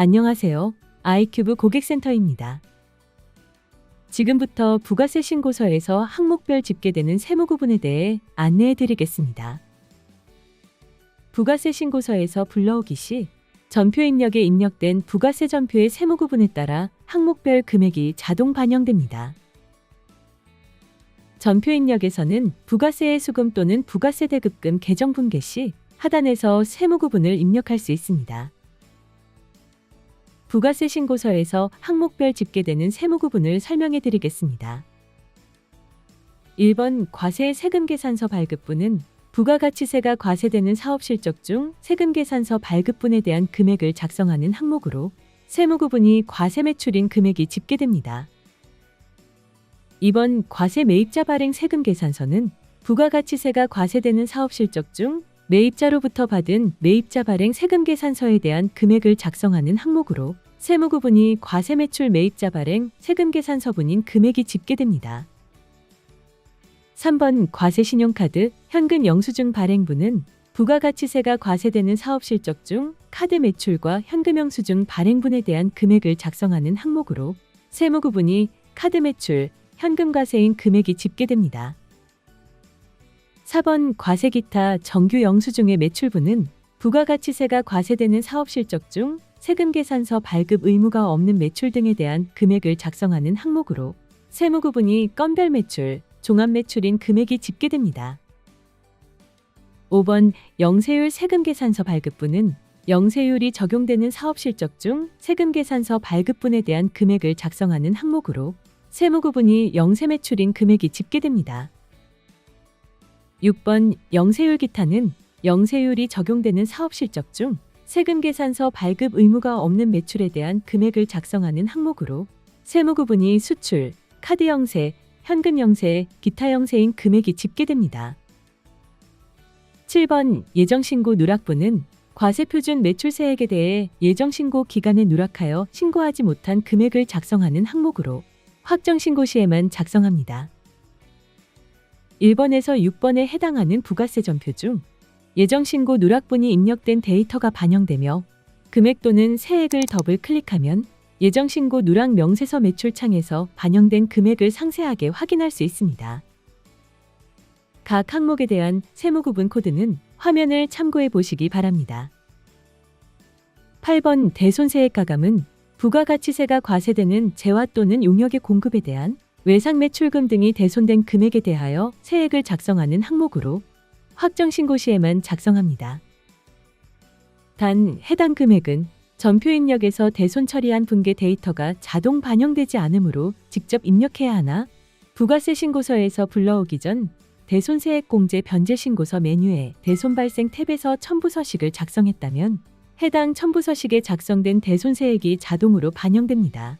안녕하세요. 아이큐브 고객센터입니다. 지금부터 부가세 신고서에서 항목별 집계되는 세무 구분에 대해 안내해 드리겠습니다. 부가세 신고서에서 불러오기 시 전표 입력에 입력된 부가세 전표의 세무 구분에 따라 항목별 금액이 자동 반영됩니다. 전표 입력에서는 부가세의 수금 또는 부가세 대급금 계정 분계 시 하단에서 세무 구분을 입력할 수 있습니다. 부가세 신고서에서 항목별 집계되는 세무 구분을 설명해 드리겠습니다. 1번 과세 세금 계산서 발급분은 부가가치세가 과세되는 사업 실적 중 세금 계산서 발급분에 대한 금액을 작성하는 항목으로 세무 구분이 과세 매출인 금액이 집계됩니다. 2번 과세 매입자 발행 세금 계산서는 부가가치세가 과세되는 사업 실적 중 매입자로부터 받은 매입자 발행 세금 계산서에 대한 금액을 작성하는 항목으로 세무 구분이 과세 매출 매입자 발행 세금 계산서분인 금액이 집계됩니다. 3번 과세 신용카드 현금 영수증 발행분은 부가가치세가 과세되는 사업 실적 중 카드 매출과 현금 영수증 발행분에 대한 금액을 작성하는 항목으로 세무 구분이 카드 매출, 현금 과세인 금액이 집계됩니다. 4번 과세 기타 정규 영수증의 매출분은 부가가치세가 과세되는 사업 실적 중 세금 계산서 발급 의무가 없는 매출 등에 대한 금액을 작성하는 항목으로 세무 구분이 건별 매출, 종합 매출인 금액이 집계됩니다. 5번 영세율 세금 계산서 발급분은 영세율이 적용되는 사업 실적 중 세금 계산서 발급분에 대한 금액을 작성하는 항목으로 세무 구분이 영세 매출인 금액이 집계됩니다. 6번 영세율 기타는 영세율이 적용되는 사업 실적 중 세금 계산서 발급 의무가 없는 매출에 대한 금액을 작성하는 항목으로 세무 구분이 수출, 카드 영세, 현금 영세, 기타 영세인 금액이 집계됩니다. 7번 예정신고 누락분은 과세표준 매출세액에 대해 예정신고 기간에 누락하여 신고하지 못한 금액을 작성하는 항목으로 확정신고 시에만 작성합니다. 1번에서 6번에 해당하는 부가세 전표 중 예정신고 누락분이 입력된 데이터가 반영되며 금액 또는 세액을 더블 클릭하면 예정신고 누락 명세서 매출 창에서 반영된 금액을 상세하게 확인할 수 있습니다. 각 항목에 대한 세무 구분 코드는 화면을 참고해 보시기 바랍니다. 8번 대손세액 가감은 부가가치세가 과세되는 재화 또는 용역의 공급에 대한 외상 매출금 등이 대손된 금액에 대하여 세액을 작성하는 항목으로 확정 신고 시에만 작성합니다. 단 해당 금액은 전표 입력에서 대손 처리한 분계 데이터가 자동 반영되지 않으므로 직접 입력해야 하나 부가세 신고서에서 불러오기 전 대손세액 공제 변제 신고서 메뉴에 대손 발생 탭에서 첨부 서식을 작성했다면 해당 첨부 서식에 작성된 대손세액이 자동으로 반영됩니다.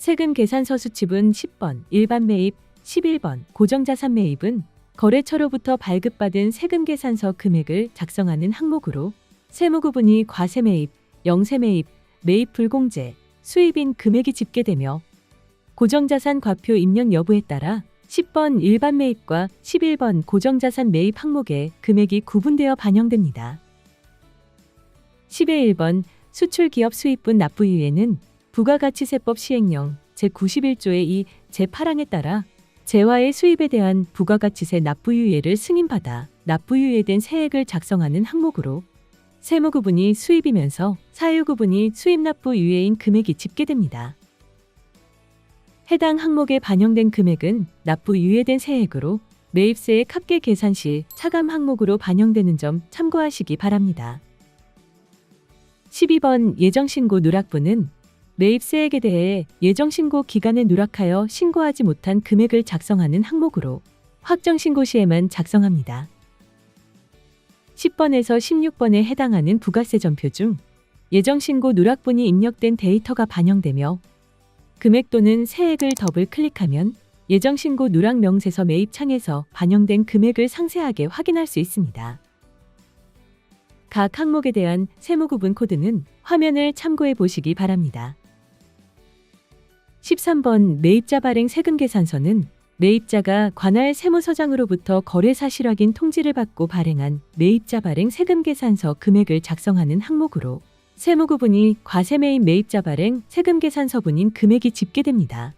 세금 계산서 수집은 10번 일반 매입, 11번 고정자산 매입은 거래처로부터 발급받은 세금 계산서 금액을 작성하는 항목으로 세무 구분이 과세 매입, 영세 매입, 매입 불공제, 수입인 금액이 집계되며 고정자산 과표 입력 여부에 따라 10번 일반 매입과 11번 고정자산 매입 항목에 금액이 구분되어 반영됩니다. 10의 1번 수출 기업 수입분 납부유예는 부가가치세법 시행령 제91조의 2 제8항에 따라 재화의 수입에 대한 부가가치세 납부유예를 승인받아 납부유예된 세액을 작성하는 항목으로 세무구분이 수입이면서 사유구분이 수입납부유예인 금액이 집계됩니다. 해당 항목에 반영된 금액은 납부유예된 세액으로 매입세액 합계 계산 시 차감 항목으로 반영되는 점 참고하시기 바랍니다. 12번 예정신고 누락분은 매입세액에 대해 예정신고 기간에 누락하여 신고하지 못한 금액을 작성하는 항목으로 확정신고 시에만 작성합니다. 10번에서 16번에 해당하는 부가세 전표 중 예정신고 누락분이 입력된 데이터가 반영되며 금액 또는 세액을 더블 클릭하면 예정신고 누락 명세서 매입 창에서 반영된 금액을 상세하게 확인할 수 있습니다. 각 항목에 대한 세무구분 코드는 화면을 참고해 보시기 바랍니다. 13번 매입자 발행 세금 계산서는 매입자가 관할 세무서장으로부터 거래 사실 확인 통지를 받고 발행한 매입자 발행 세금 계산서 금액을 작성하는 항목으로 세무구분이 과세매입 매입자 발행 세금 계산서분인 금액이 집계됩니다.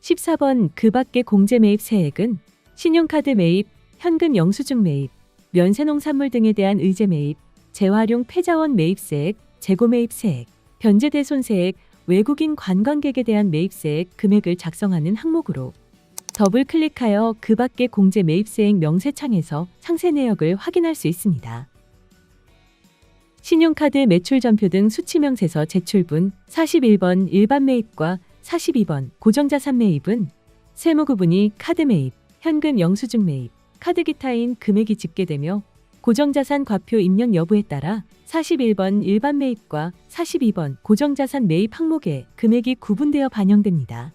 14번 그 밖의 공제 매입 세액은 신용카드 매입, 현금 영수증 매입, 면세농산물 등에 대한 의제 매입, 재활용 폐자원 매입세액, 재고 매입세액, 변제대손세액, 외국인 관광객에 대한 매입세액 금액을 작성하는 항목으로 더블 클릭하여 그 밖의 공제 매입세액 명세창에서 상세 내역을 확인할 수 있습니다. 신용카드 매출 전표 등 수치명세서 제출분 41번 일반 매입과 42번 고정자산 매입은 세무 구분이 카드 매입, 현금 영수증 매입, 카드 기타인 금액이 집계되며 고정자산 과표 입력 여부에 따라 41번 일반 매입과 42번 고정자산 매입 항목에 금액이 구분되어 반영됩니다.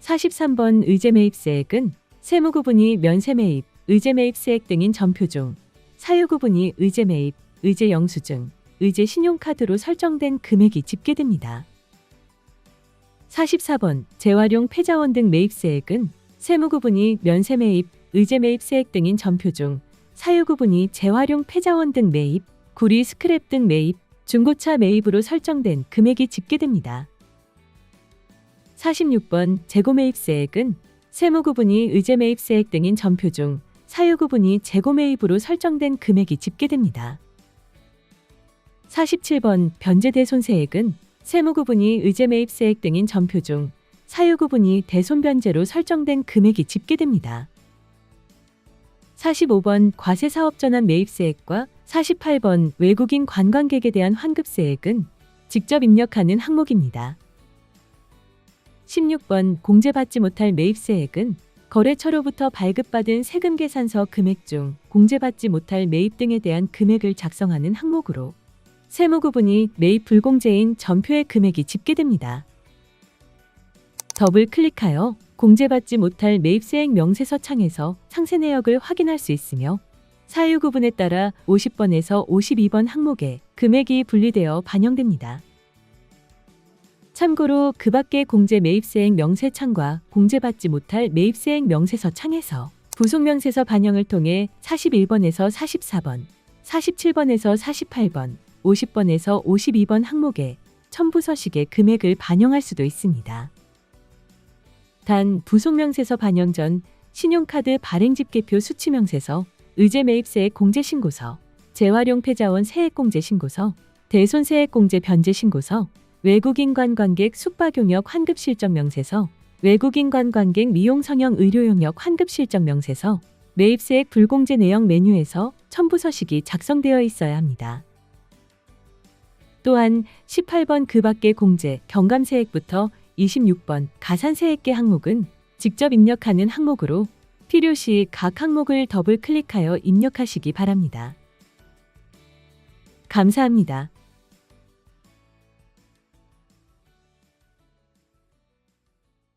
43번 의제 매입 세액은 세무 구분이 면세 매입, 의제 매입 세액 등인 전표 중 사유 구분이 의제 매입, 의제 영수증, 의제 신용카드로 설정된 금액이 집계됩니다. 44번 재활용 폐자원 등 매입 세액은 세무 구분이 면세 매입, 의제 매입 세액 등인 전표 중 사유구분이 재활용 폐자원 등 매입, 구리 스크랩 등 매입, 중고차 매입으로 설정된 금액이 집계됩니다. 46번 재고 매입세액은 세무구분이 의제 매입세액 등인 전표 중 사유구분이 재고 매입으로 설정된 금액이 집계됩니다. 47번 변제대손세액은 세무구분이 의제 매입세액 등인 전표 중 사유구분이 대손변제로 설정된 금액이 집계됩니다. 45번 과세 사업 전환 매입세액과 48번 외국인 관광객에 대한 환급세액은 직접 입력하는 항목입니다. 16번 공제받지 못할 매입세액은 거래처로부터 발급받은 세금 계산서 금액 중 공제받지 못할 매입 등에 대한 금액을 작성하는 항목으로 세무구분이 매입 불공제인 전표의 금액이 집계됩니다. 더블 클릭하여 공제받지 못할 매입세액 명세서 창에서 상세 내역을 확인할 수 있으며 사유 구분에 따라 50번에서 52번 항목에 금액이 분리되어 반영됩니다. 참고로 그 밖의 공제 매입세액 명세 창과 공제받지 못할 매입세액 명세서 창에서 부속 명세서 반영을 통해 41번에서 44번, 47번에서 48번, 50번에서 52번 항목에 첨부 서식의 금액을 반영할 수도 있습니다. 단 부속명세서 반영 전 신용카드 발행집계표 수치명세서, 의제매입세액 공제신고서, 재활용 폐자원 세액공제신고서, 대손세액공제 변제신고서, 외국인 관광객 숙박용역 환급실적명세서, 외국인 관광객 미용성형 의료용역 환급실적명세서, 매입세액 불공제 내역 메뉴에서 첨부 서식이 작성되어 있어야 합니다. 또한 18번 그 밖의 공제, 경감세액부터 26번 가산세액계 항목은 직접 입력하는 항목으로 필요시 각 항목을 더블 클릭하여 입력하시기 바랍니다. 감사합니다.